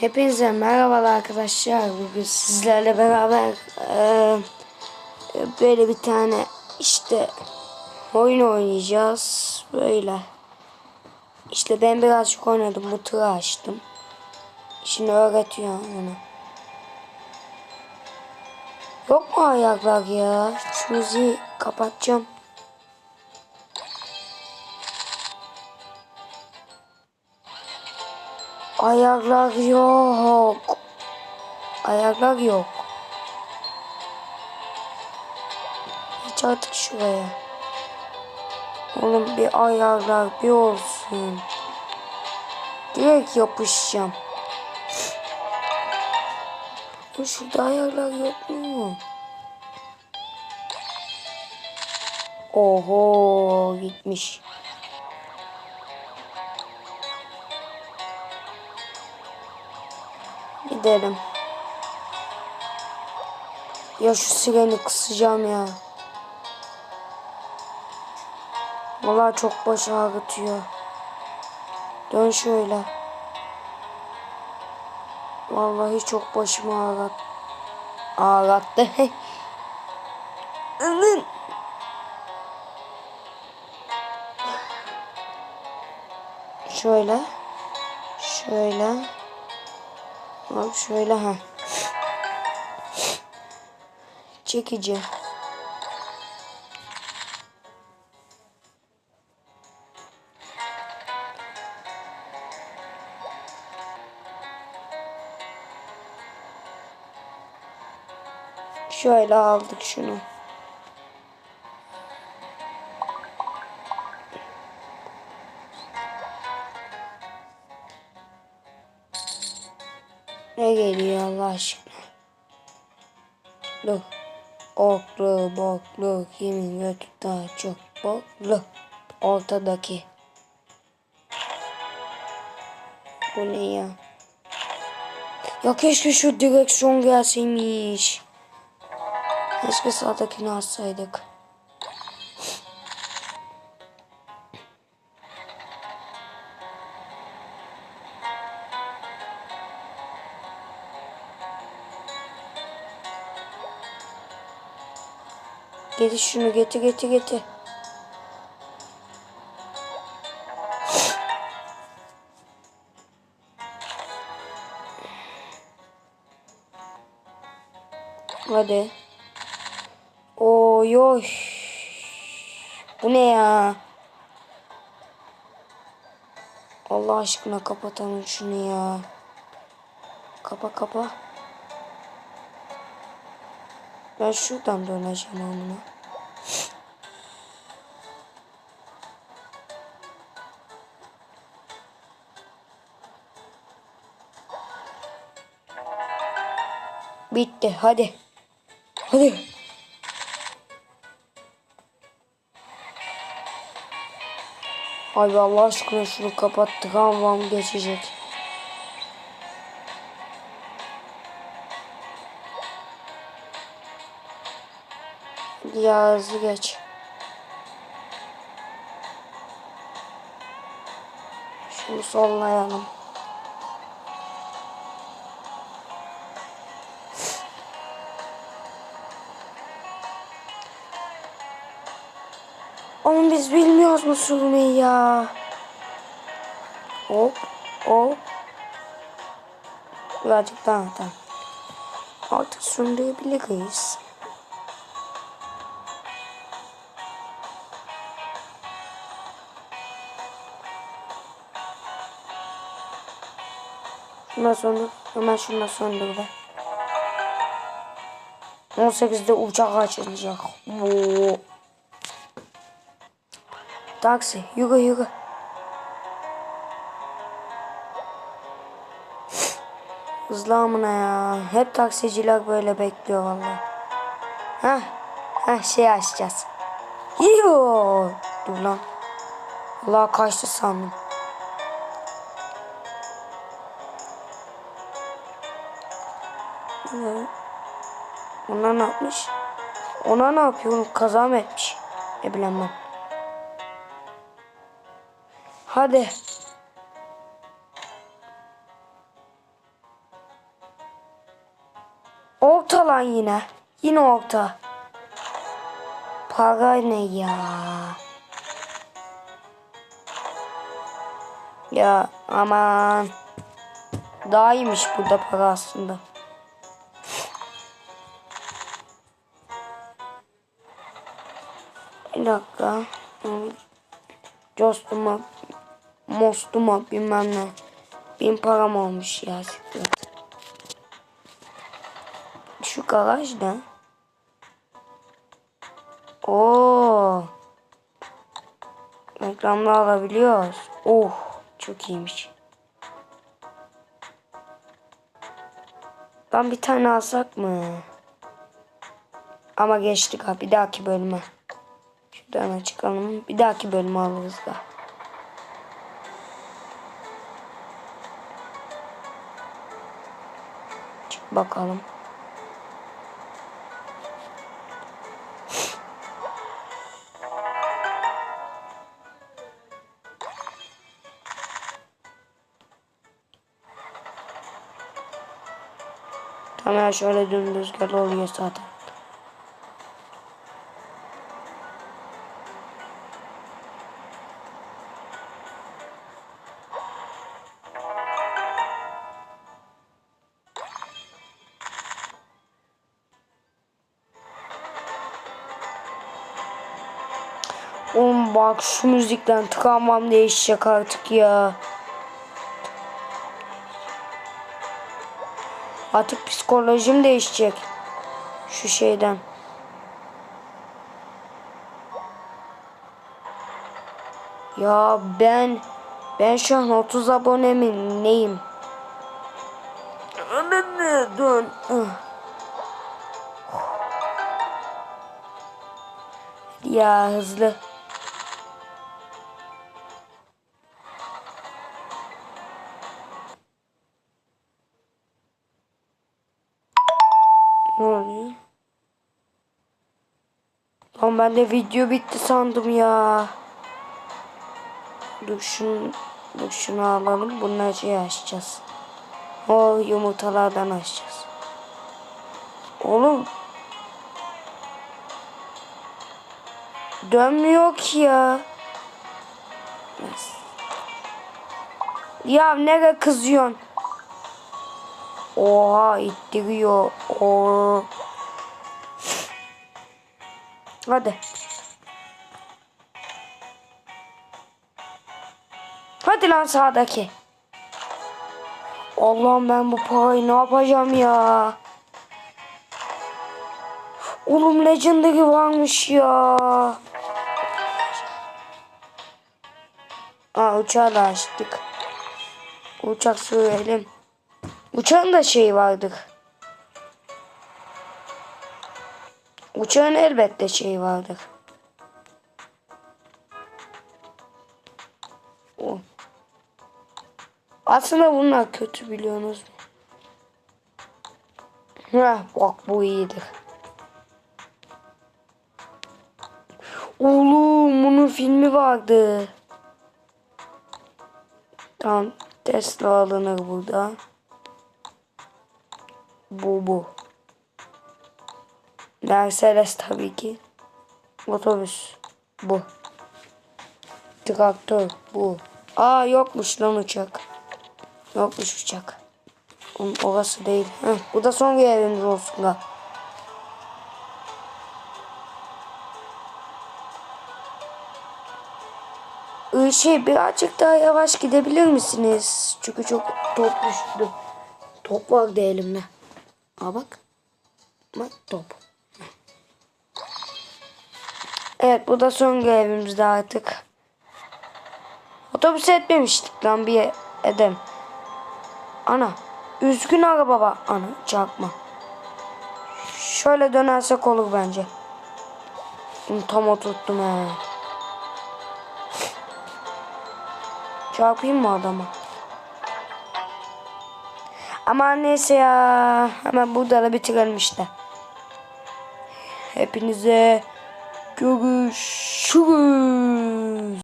Hepinize merhabalar arkadaşlar. Bugün sizlerle beraber eee, böyle bir tane işte oyun oynayacağız. Böyle. İşte ben birazcık oynadım. Bu tırı açtım. Şimdi öğretiyor ona. Yok mu ayaklar ya? Şu müziği kapatacağım. Ayaklar yok. Ayaklar yok. Hiç artık şuraya. Oğlum bir ayaklar bir olsun. Direkt yapışacağım. Ya Şurada ayaklar yok mu? Oho gitmiş. Gidelim. Ya şu sireni kısacağım ya. Vallahi çok baş ağrıtıyor. Dön şöyle. Vallahi çok başımı ağrıt. Ağrıttı. Ilın. Şöyle. Şöyle. Bak şöyle ha. Çekici. Şöyle aldık şunu. Dur. Oklu, boklu, kimin götü daha çok boklu. Ortadaki. Bu ne ya? Ya keşke şu direksiyon gelseymiş. Keşke sağdakini alsaydık. Getir şunu getir getir getir. Hadi. Oy oy. Bu ne ya? Allah aşkına kapatalım şunu ya. Kapa kapa. Ben şuradan döneceğim onunla. Bitti hadi. Hadi. Abi Allah aşkına şunu kapattık ama geçecek. Ya hızlı geç. Şunu sollayalım. Ama biz bilmiyoruz mu sürmeyi ya? Hop hop. Birazcık daha tamam. Artık sürdürebiliriz. Şundan sonra hemen şundan söndür be. 18'de uçak açılacak. Oo. Taksi yürü yürü. Hızlı amına ya. Hep taksiciler böyle bekliyor valla. Heh. Heh şey açacağız. Yoo. Dur lan. Allah kaçtı sandım. Ne? Ona ne yapmış? Ona ne yapıyor? Kaza mı etmiş? Ne bileyim. Hadi. Orta lan yine. Yine orta. Para ne ya? Ya aman. Daha iyiymiş burada para aslında. Bir dakika. Costuma, mostuma bilmem ne. Bin param olmuş ya. Şu garaj ne? Oo. Reklamda alabiliyoruz. Oh, çok iyiymiş. Ben bir tane alsak mı? Ama geçtik ha bir dahaki bölüme. Şuradan çıkalım. Bir dahaki bölümü alırız da. Çık bakalım. Tamam şöyle dümdüz gel oluyor zaten. Bak şu müzikten tıkanmam değişecek artık ya. Artık psikolojim değişecek. Şu şeyden. Ya ben ben şu an 30 abone mi neyim? Dön. Ya hızlı. Ben de video bitti sandım ya. Dur şunu, dur şunu alalım. Bunları şey açacağız. O yumurtalardan açacağız. Oğlum. Dönmüyor ki ya. Ya nereye kızıyorsun? Oha ittiriyor. Oo. Hadi. Hadi lan sağdaki. Allah'ım ben bu parayı ne yapacağım ya? Oğlum Legendary varmış ya. Aa uçağı da açtık. Uçak sürelim. Uçağın da şeyi vardır. Uçağın elbette şeyi vardır. O. Aslında bunlar kötü biliyorsunuz mu? Heh, bak bu iyidir. Oğlum bunun filmi vardı. Tamam Tesla alınır burada. Bu bu. Mercedes tabii ki. Otobüs. Bu. Traktör. Bu. Aa yokmuş lan uçak. Yokmuş uçak. Oğlum, orası değil. Heh, bu da son görevimiz olsun da. Ee, Şey birazcık daha yavaş gidebilir misiniz? Çünkü çok top düştü. Top vardı elimde. Aa bak. Bak top. Evet bu da son görevimizdi artık. Otobüs etmemiştik lan bir edem. Ana. Üzgün araba var. Ana çarpma. Şöyle dönersek olur bence. Tam oturttum he. Çarpayım mı adama? Ama neyse ya. Hemen burada da bitirelim işte. Hepinize görüşürüz.